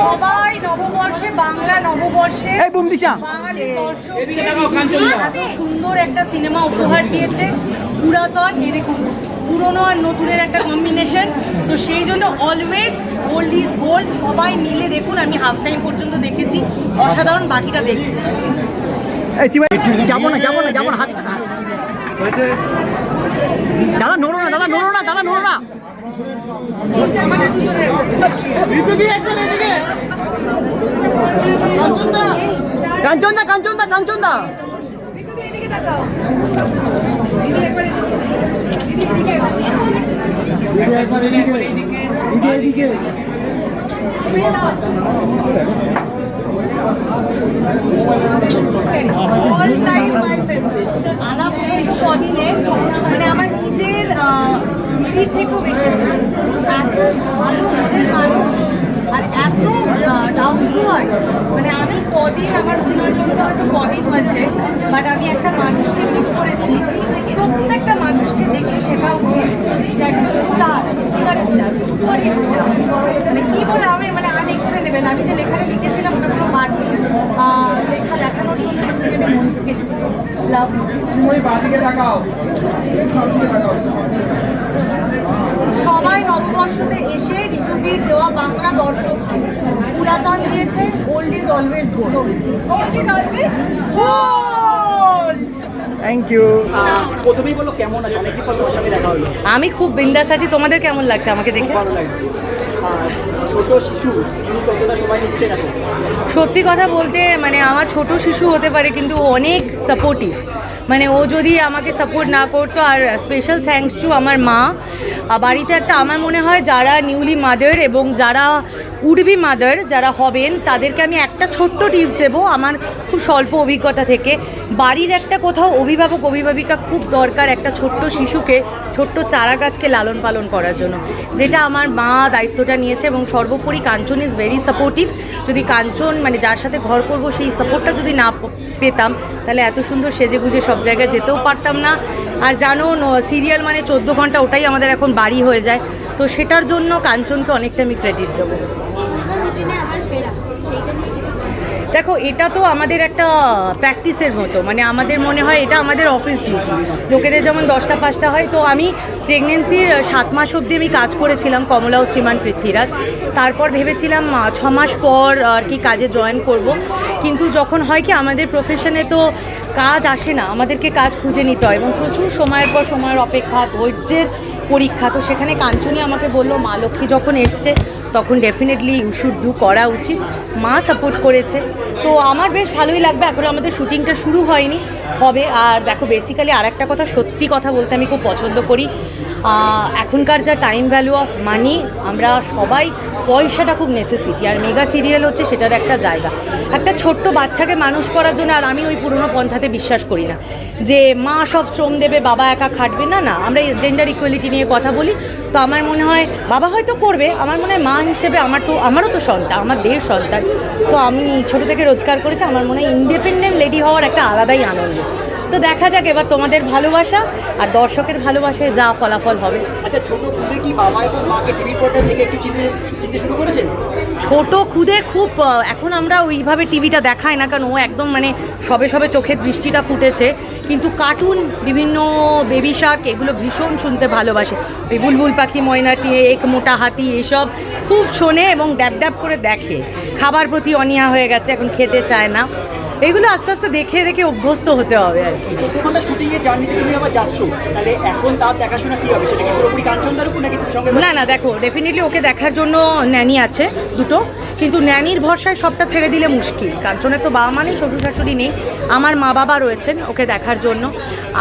সবাই নববর্ষে বাংলা নববর্ষে বাঙালি সুন্দর একটা সিনেমা উপহার দিয়েছে পুরাতন পুরনো আর নতুনের একটা কম্বিনেশন তো সেই জন্য অলওয়েজ ওল্ড ইজ গোল্ড সবাই মিলে দেখুন আমি হাফ টাইম পর্যন্ত দেখেছি অসাধারণ বাকিটা দেখুন। যাব না যাব না যাব না হাত। দাদা নড়ো না দাদা নড়ো না দাদা নড়ো না। কাঞ্চন দা কাঞ্চন দা কাঞ্চন দা আমার নিজের দিদির থেকেও বেশি এত ভালো মনের মানুষ আর এত ডাউন টু মানে আমি কদিন আমার অভিনয় করতে হয়তো কদিন হয়েছে বাট আমি একটা মানুষকে মিট করেছি। প্রত্যেকটা মানুষকে দেখে শেখা উচিত যে একজন স্টার সত্যিকারের স্টার সুপার হিট স্টার মানে কি বলে আমি মানে আনএক্সপ্লেনেবল আমি যে লেখাটা লিখেছিলাম ওটা কোনো বার নেই। লেখা লেখানোর জন্য আমি মন থেকে লিখেছি। লাভ নববর্ষতে এসে ঋতুদির দেওয়া বাংলা দর্শককে পুরাতন দিয়েছে old is always gold old is always gold thank you প্রথমেই বলো কেমন আছে? অনেকদিন পর তোমার সঙ্গে দেখা হলো। আমি খুব বিন্দাস আছি তোমাদের কেমন লাগছে আমাকে দেখে? ভালো লাগছে ছোট শিশু তিনি কতটা সময় নিচ্ছেন এখন সত্যি কথা বলতে মানে আমার ছোট শিশু হতে পারে কিন্তু ও অনেক সাপোর্টিভ মানে ও যদি আমাকে সাপোর্ট না করতো আর স্পেশাল থ্যাঙ্কস টু আমার মা বাড়িতে একটা আমার মনে হয় যারা নিউলি মাদার এবং যারা উডবি মাদার যারা হবেন, তাদেরকে আমি একটা ছোট্ট টিপস দেবো আমার খুব স্বল্প অভিজ্ঞতা থেকে। বাড়ির একটা কোথাও অভিভাবক, অভিভাবিকা খুব দরকার একটা ছোট্ট শিশুকে, ছোট্ট চারা গাছকে লালন পালন করার জন্য। যেটা আমার মা দায়িত্বটা নিয়েছে এবং সর্বোপরি কাঞ্চন ইজ ভেরি সাপোর্টিভ যদি কাঞ্চন মানে যার সাথে ঘর করব, সেই সাপোর্টটা যদি না পেতাম, তাহলে এত সুন্দর সেজে গুজে সব জায়গায় যেতেও পারতাম না। আর জানো সিরিয়াল মানে চোদ্দ ঘণ্টা ওটাই আমাদের এখন বাড়ি হয়ে যায়। তো সেটার জন্য কাঞ্চনকে অনেকটা আমি ক্রেডিট দেবো। দেখো, এটা তো আমাদের একটা প্র্যাকটিসের মতো। মানে আমাদের মনে হয় এটা আমাদের অফিস ডিউটি লোকেদের যেমন দশটা পাঁচটা হয়, তো আমি প্রেগনেন্সির সাত মাস অবধি আমি কাজ করেছিলাম কমলা ও শ্রীমান পৃথ্বীরাজ। তারপর ভেবেছিলাম ছ মাস পর আর কি কাজে জয়েন করব। কিন্তু যখন হয় কি, আমাদের প্রফেশনে তো কাজ আসে না, আমাদেরকে কাজ খুঁজে নিতে হয় এবং প্রচুর সময়ের পর সময়ের অপেক্ষা, ধৈর্যের পরীক্ষা। তো সেখানে কাঞ্চনী আমাকে বলল, মা লক্ষ্মী যখন এসছে, তখন ডেফিনেটলি ইউ শুড ডু করা উচিত। মা সাপোর্ট করেছে। তো আমার বেশ ভালোই লাগবে, এখন আমাদের শুটিংটা শুরু হয়নি। হবে, আর দেখো বেসিক্যালি আর একটা কথা সত্যি কথা বলতে আমি খুব পছন্দ করি। এখনকার যা টাইম ভ্যালু অফ মানি আমরা সবাই পয়সাটা খুব নেসেসিটি আর মেগা সিরিয়াল হচ্ছে সেটার একটা জায়গা। একটা ছোট্ট বাচ্চাকে মানুষ করার জন্য আর আমি ওই পুরনো পন্থাতে বিশ্বাস করি না। যে মা সব শ্রম দেবে, বাবা একা খাটবে, না না, আমরা জেন্ডার ইকুয়ালিটি নিয়ে কথা বলি। তো আমার মনে হয় বাবা হয়তো করবে, আমার মনে হয় মা হিসেবে আমার তো, আমারও তো সন্তান, আমার দেহের সন্তান। তো আমি ছোটো থেকে রোজগার করেছি, আমার মনে হয় ইন্ডিপেন্ডেন্ট লেডি হওয়ার একটা আলাদাই আনন্দ। তো দেখা যাক এবার তোমাদের ভালোবাসা আর দর্শকের ভালোবাসায় যা ফলাফল হবে। আচ্ছা ছোট খুদে কি বাবা এবং মাকে টিভির পর্দা থেকে একটু চিনতে চিনতে শুরু করেছেন ছোট খুদে খুব এখন আমরা ওইভাবে টিভিটা দেখাই না কারণ ও একদম মানে সবে সবে চোখের দৃষ্টিটা ফুটেছে। কিন্তু কার্টুন বিভিন্ন বেবি শার্ক এগুলো ভীষণ শুনতে ভালোবাসে। ওই বুলবুল পাখি ময়নাটি এক মোটা হাতি এসব খুব শোনে এবং ড্যাব ড্যাব করে দেখে। খাবার প্রতি অনীহা হয়ে গেছে এখন খেতে চায় না। এগুলো আস্তে আস্তে দেখে দেখে অভ্যস্ত হতে হবে আর কি। চোদ্দ ঘণ্টা শুটিং এর জার্নিতে তুমি আবার যাচ্ছ? তাহলে এখন তার দেখাশোনা কি হবে? সেটা কি পুরোপুরি কাঞ্চনদার উপর নাকি তুমি সঙ্গে না না দেখো ডেফিনেটলি ওকে দেখার জন্য ন্যানি আছে দুটো। কিন্তু ন্যানির ভরসায় সবটা ছেড়ে দিলে মুশকিল। কাঞ্চনের তো বাবা মা নেই শ্বশুর শাশুড়ি নেই। আমার মা বাবা রয়েছেন ওকে দেখার জন্য।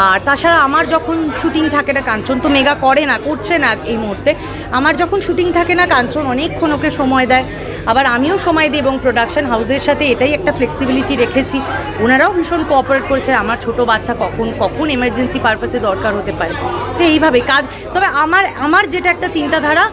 আর তাছাড়া আমার যখন শুটিং থাকে না, কাঞ্চন তো মেগা করে না, করছে না এই মুহূর্তে। আমার যখন শুটিং থাকে না, কাঞ্চন অনেকক্ষণ ওকে সময় দেয়। আবার আমিও সময় দিই এবং প্রোডাকশন হাউসের সাথে এটাই একটা ফ্লেক্সিবিলিটি রেখেছি। ওনারাও ভীষণ কোঅপারেট করেছে, আমার ছোট বাচ্চা কখন কখন এমার্জেন্সি পারপাসে দরকার হতে পারে। তো এইভাবে কাজ। তবে আমার আমার যেটা একটা চিন্তাধারা,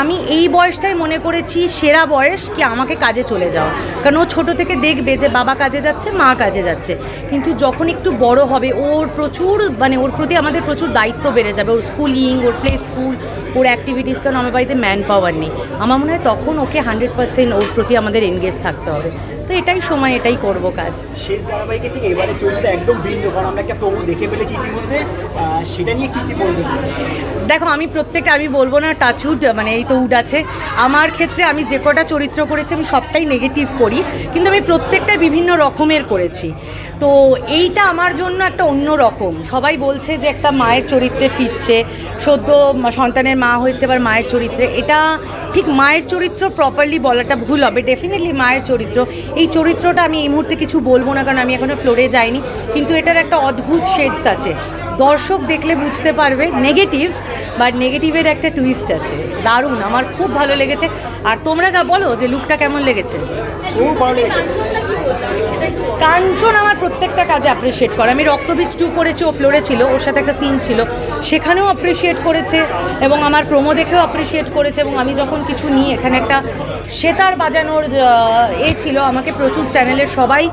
আমি এই বয়সটাই মনে করেছি সেরা বয়স কি আমাকে কাজে চলে যাও। কারণ ও ছোটো থেকে দেখবে যে বাবা কাজে যাচ্ছে, মা কাজে যাচ্ছে। কিন্তু যখন একটু বড় হবে, ওর প্রচুর মানে ওর প্রতি আমাদের প্রচুর দায়িত্ব বেড়ে যাবে। ওর স্কুলিং ওর প্লে স্কুল ওর অ্যাক্টিভিটিস কারণ আমার বাড়িতে ম্যান পাওয়ার নেই। আমার মনে হয় তখন ওকে হান্ড্রেড পার্সেন্ট ওর প্রতি আমাদের এনগেজ থাকতে হবে। তো এটাই সময় এটাই করব কাজ। শেষ থেকে এবারে চরিত্রটা একদম ভিন্ন কারণ আমরা একটা প্রমো দেখে ফেলেছি ইতিমধ্যে। সেটা নিয়ে কি কি বলব? দেখো আমি প্রত্যেকটা আমি বলব না টাচউড মানে এই তো উড আছে। আমার ক্ষেত্রে আমি যে কটা চরিত্র করেছি আমি সবটাই নেগেটিভ করি কিন্তু আমি প্রত্যেকটা বিভিন্ন রকমের করেছি। তো এইটা আমার জন্য একটা অন্য রকম। সবাই বলছে যে একটা মায়ের চরিত্রে ফিরছে সদ্য সন্তানের মা হয়েছে আবার মায়ের চরিত্রে, এটা ঠিক মায়ের চরিত্র প্রপারলি বলাটা ভুল হবে ডেফিনেটলি মায়ের চরিত্র। এই চরিত্রটা আমি এই মুহূর্তে কিছু বলব না, কারণ আমি এখনও ফ্লোরে যাইনি, কিন্তু এটার একটা অদ্ভুত শেডস আছে। দর্শক দেখলে বুঝতে পারবে নেগেটিভ বাট নেগেটিভের একটা টুইস্ট আছে। দারুণ আমার খুব ভালো লেগেছে। আর তোমরা যা বলো যে লুকটা কেমন লেগেছে। কাঞ্চন আমার প্রত্যেকটা কাজে অ্যাপ্রিসিয়েট করে। আমি রক্তবীজ টু করেছি ও ফ্লোরে ছিল ওর সাথে একটা সিন ছিল। সেখানেও অ্যাপ্রিসিয়েট করেছে এবং আমার প্রোমো দেখেও অ্যাপ্রিসিয়েট করেছে এবং আমি যখন কিছু নিই এখানে একটা সেতার বাজানোর এ ছিল। আমাকে প্রচুর চ্যানেলের সবাই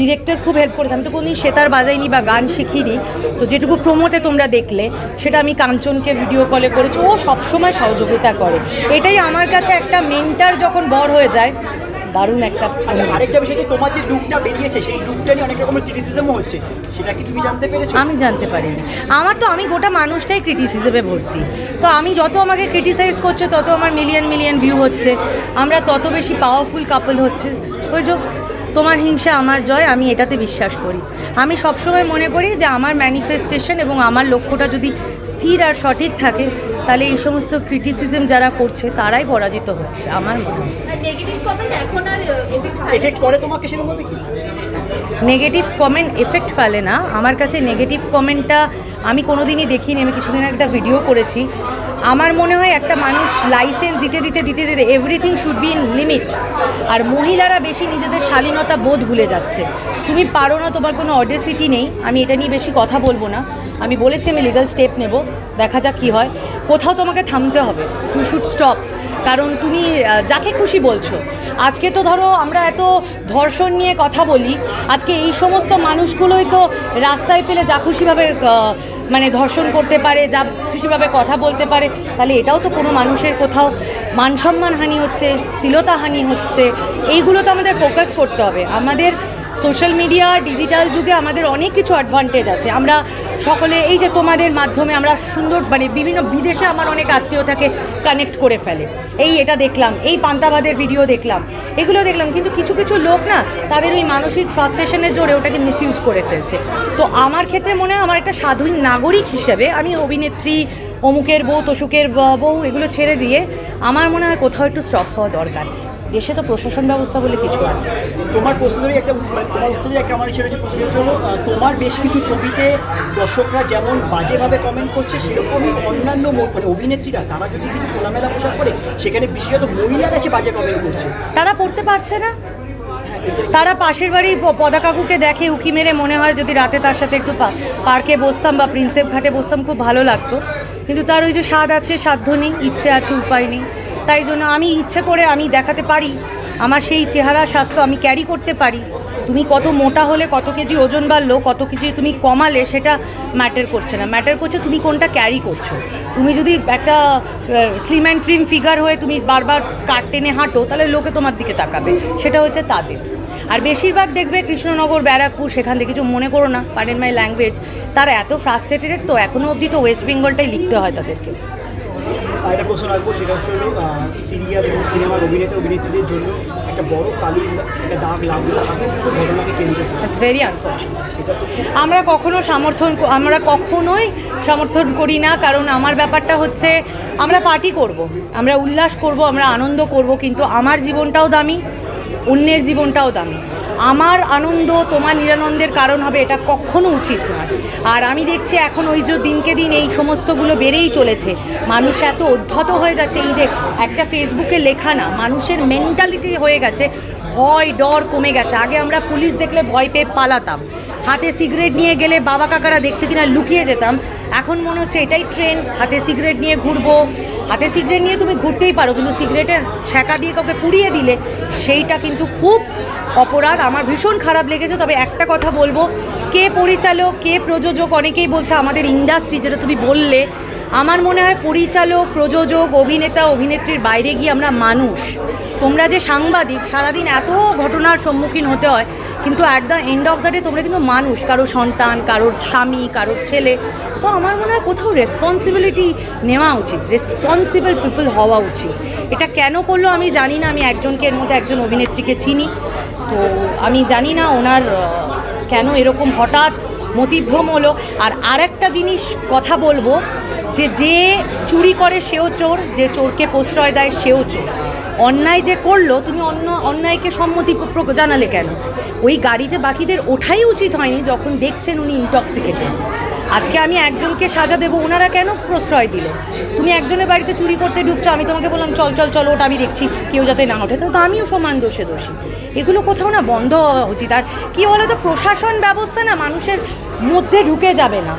ডিরেক্টর খুব হেল্প করেছে। আমি তো কোনোদিন সেতার বাজাইনি বা গান শিখিনি। তো যেটুকু প্রোমোতে তোমরা দেখলে সেটা আমি কাঞ্চনকে ভিডিও কলে করেছি। ও সবসময় সহযোগিতা করে। এটাই আমার কাছে একটা মেন্টার যখন বড় হয়ে যায় দারুণ একটা আচ্ছা আরেকটা বিষয় তোমার যে লুকটা বেরিয়েছে সেই লুকটা নিয়ে অনেক রকমের ক্রিটিসিজমও হচ্ছে। সেটা কি তুমি জানতে পেরেছ? আমি জানতে পারিনি। আমার তো আমি গোটা মানুষটাই ক্রিটিসিজমে ভর্তি। তো আমি যত আমাকে ক্রিটিসাইজ করছে তত আমার মিলিয়ন মিলিয়ন ভিউ হচ্ছে। আমরা তত বেশি পাওয়ারফুল কাপল হচ্ছে। ওই যে তোমার হিংসা আমার জয় আমি এটাতে বিশ্বাস করি। আমি সবসময় মনে করি যে আমার ম্যানিফেস্টেশন এবং আমার লক্ষ্যটা যদি স্থির আর সঠিক থাকে তাহলে এই সমস্ত ক্রিটিসিজম যারা করছে তারাই পরাজিত হচ্ছে আমার মনে হচ্ছে। নেগেটিভ কমেন্ট এফেক্ট ফেলে না। আমার কাছে নেগেটিভ কমেন্টটা আমি কোনো দিনই দেখিনি, আমি কিছুদিন একটা ভিডিও করেছি। আমার মনে হয় একটা মানুষ লাইসেন্স দিতে দিতে দিতে দিতে everything should be in limit আর মহিলারা বেশি নিজেদের শালীনতা বোধ ভুলে যাচ্ছে। তুমি পারো না, তোমার কোনো অডেসিটি নেই। আমি এটা নিয়ে বেশি কথা বলব না। আমি বলেছি, আমি লিগাল স্টেপ নেব। দেখা যাক কী হয়। কোথাও তোমাকে থামতে হবে। ইউ শুড স্টপ কারণ তুমি যাকে খুশি বলছো। আজকে তো ধরো আমরা এত ধর্ষণ নিয়ে কথা বলি, আজকে এই সমস্ত মানুষগুলোই তো রাস্তায় পেলে যা খুশিভাবে মানে ধর্ষণ করতে পারে, যা খুশিভাবে কথা বলতে পারে, তাহলে এটাও তো কোনো মানুষের কোথাও মানসম্মান হানি হচ্ছে, শ্লীলতা হানি হচ্ছে, এইগুলো তো আমাদের ফোকাস করতে হবে। আমাদের সোশ্যাল মিডিয়া, ডিজিটাল যুগে আমাদের অনেক কিছু অ্যাডভান্টেজ আছে। আমরা সকলে, এই যে তোমাদের মাধ্যমে আমরা সুন্দর মানে বিভিন্ন বিদেশে আমার অনেক আত্মীয় থাকে কানেক্ট করে ফেলে। এই এটা দেখলাম, এই পান্তাবাদের ভিডিও দেখলাম, এগুলো দেখলাম। কিন্তু কিছু কিছু লোক না, তাদের ওই মানসিক ফ্রাস্ট্রেশনের জোরে ওটাকে মিসইউজ করে ফেলছে। তো আমার ক্ষেত্রে মনে হয়, আমার একটা স্বাধীন নাগরিক হিসেবে আমি অভিনেত্রী, অমুকের বউ তসুকের বউ এগুলো ছেড়ে দিয়ে, আমার মনে হয় কোথাও একটু স্টপ হওয়া দরকার। দেশে তো প্রশাসন ব্যবস্থা বলে কিছু আছে। তোমার প্রশ্নেরই একটা মানে তোমার উত্তরে একটা আমার ছিল যে প্রশ্ন হলো তোমার বেশ কিছু ছবিতে দর্শকরা যেমন বাজেভাবে কমেন্ট করছে সেরকমই অন্যান্য মানে অভিনেত্রীরা তারা যদি কিছু খোলামেলা পোশাক করে সেখানে বিশেষত মহিলারা সে বাজে কমেন্ট করছে। তারা পড়তে পারছে না। হ্যাঁ, তারা পাশের বাড়ি প- পদা কাকুকে দেখে উকি মেরে মনে হয় যদি রাতে তার সাথে একটু পার্কে বসতাম বা প্রিন্সেপ ঘাটে বসতাম খুব ভালো লাগতো। কিন্তু তার ওই যে স্বাদ আছে সাধ্য নেই ইচ্ছে আছে উপায় নেই। তাই জন্য আমি ইচ্ছে করে আমি দেখাতে পারি। আমার সেই চেহারা স্বাস্থ্য আমি ক্যারি করতে পারি। তুমি কত মোটা হলে কত কেজি ওজন বাড়লো কত কেজি তুমি কমালে সেটা ম্যাটার করছে না। ম্যাটার করছে তুমি কোনটা ক্যারি করছ। তুমি যদি একটা স্লিম অ্যান্ড ট্রিম ফিগার হয়ে তুমি বারবার স্কার্ট টেনে হাঁটো, তাহলে লোকে তোমার দিকে তাকাবে। সেটা হচ্ছে তাদের। আর বেশিরভাগ দেখবে কৃষ্ণনগর, ব্যারাকপুর, সেখান থেকে কিছু মনে করো না পারেন মাই ল্যাঙ্গুয়েজ তারা এত ফ্রাস্ট্রেটেড তো এখনও অবধি তো ওয়েস্ট বেঙ্গলটাই লিখতে হয় তাদেরকে। একটা প্রশ্ন রাখব সেটা হচ্ছে হলো সিরিয়াল এবং সিনেমার অভিনেতা অভিনেত্রীদের জন্য একটা বড় কালি একটা দাগ লাগল। হাবিবপুর ঘটনাকে কেন্দ্র ইটস ভেরি আনফর্চুনেট আমরা কখনো সমর্থন আমরা কখনোই সমর্থন করি না কারণ আমার ব্যাপারটা হচ্ছে আমরা পার্টি করব। আমরা উল্লাস করব আমরা আনন্দ করব কিন্তু আমার জীবনটাও দামি অন্যের জীবনটাও দামি। আমার আনন্দ, তোমার নিরানন্দের কারণ হবে এটা কখনো উচিত নয়। আর আমি দেখছি এখন ওই যে দিনকে দিন এই সমস্তগুলো বেড়েই চলেছে। মানুষ এত অধ্যত হয়ে যাচ্ছে। এই যে একটা ফেসবুকে লেখা না, মানুষের মেন্টালিটি হয়ে গেছে, ভয়, ডর কমে গেছে। আগে আমরা পুলিশ দেখলে ভয় পেয়ে পালাতাম। হাতে সিগারেট নিয়ে গেলে বাবা কাকারা দেখছে কিনা লুকিয়ে যেতাম। এখন মনে হচ্ছে এটাই ট্রেন হাতে সিগারেট নিয়ে ঘুরবো হাতে সিগারেট নিয়ে তুমি ঘুরতেই পারো, কিন্তু সিগারেটের ছ্যাঁকা দিয়ে কাউকে পুড়িয়ে দিলে সেইটা কিন্তু খুব অপরাধ। আমার ভীষণ খারাপ লেগেছে, তবে একটা কথা বলব, কে পরিচালক, কে প্রযোজক অনেকেই বলছে আমাদের ইন্ডাস্ট্রি যেটা তুমি বললে আমার মনে হয় পরিচালক, প্রযোজক, অভিনেতা, অভিনেত্রীর বাইরে গিয়ে আমরা মানুষ। তোমরা যে সাংবাদিক, সারাদিন এত ঘটনার সম্মুখীন হতে হয়, কিন্তু at the end of the day তোমরা কিন্তু মানুষ, কারও সন্তান কারোর স্বামী কারোর ছেলে। তো আমার মনে হয় কোথাও রেসপন্সিবিলিটি নেওয়া উচিত রেসপন্সিবল পিপল হওয়া উচিত। এটা কেন করল আমি জানি না, আমি একজনকে এর মধ্যে একজন অভিনেত্রীকে চিনি। তো আমি জানি না ওনার কেন এরকম হঠাৎ মতিভ্রম হলো। আর আরেকটা জিনিস কথা বলব, যে যে চুরি করে সেও চোর, যে চোরকে প্রশ্রয় দেয় সেও চোর। অন্যায় যে করল, তুমি অন্য অন্যায়কে সম্মতি জানালে কেন? ওই গাড়িতে বাকিদের ওঠাই উচিত হয়নি যখন দেখছেন উনি ইনটক্সিকেটেড আজকে আমি একজনকে সাজা দেবো, ওনারা কেন প্রশ্রয় দিল? তুমি একজনের বাড়িতে চুরি করতে ঢুকছো, আমি তোমাকে বললাম, চল চল চল ওটা আমি দেখছি, কেউ যাতে না ওঠে। তো আমিও সমান দোষে দোষী। এগুলো কোথাও না বন্ধ হওয়া উচিত। আর কী বলো তো প্রশাসন ব্যবস্থা না মানুষের মধ্যে ঢুকে যাবে না।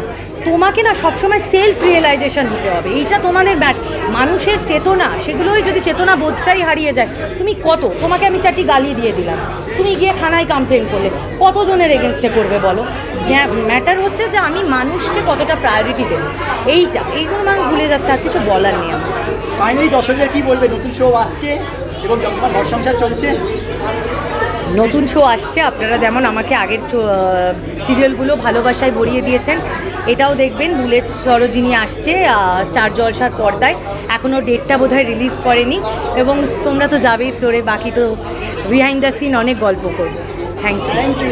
তোমাকে না সবসময় সেলফ রিয়েলাইজেশন হতে হবে। এইটা তোমাদের ব্যাট মানুষের চেতনা, সেগুলোই যদি চেতনা বোধটাই হারিয়ে যায়, তুমি কত? তোমাকে আমি চারটি গালি দিয়ে দিলাম। তুমি গিয়ে থানায় কমপ্লেন করলে। কতজনের এগেনস্টে করবে বলো? ম্যাটার হচ্ছে যে আমি মানুষকে কতটা প্রায়োরিটি দেবো। এইটা, এইগুলো মানুষ ভুলে যাচ্ছে, আর কিছু বলার নেই আমার। ফাইনালি দর্শকদের কী বলবে? নতুন শো আসছে এবং তোমার ঘর সংসার চলছে নতুন শো আসছে, আপনারা যেমন আমাকে আগের সিরিয়ালগুলো ভালোবাসায় ভরিয়ে দিয়েছেন, এটাও দেখবেন। বুলেট সরোজিনী আসছে স্টার জলসার পর্দায়। এখনও ডেটটা বোধহয় রিলিজ করেনি। এবং তোমরা তো যাবেই ফ্লোরে বাকি তো বিহাইন্ড দ্য সিন অনেক গল্প করব। Thank you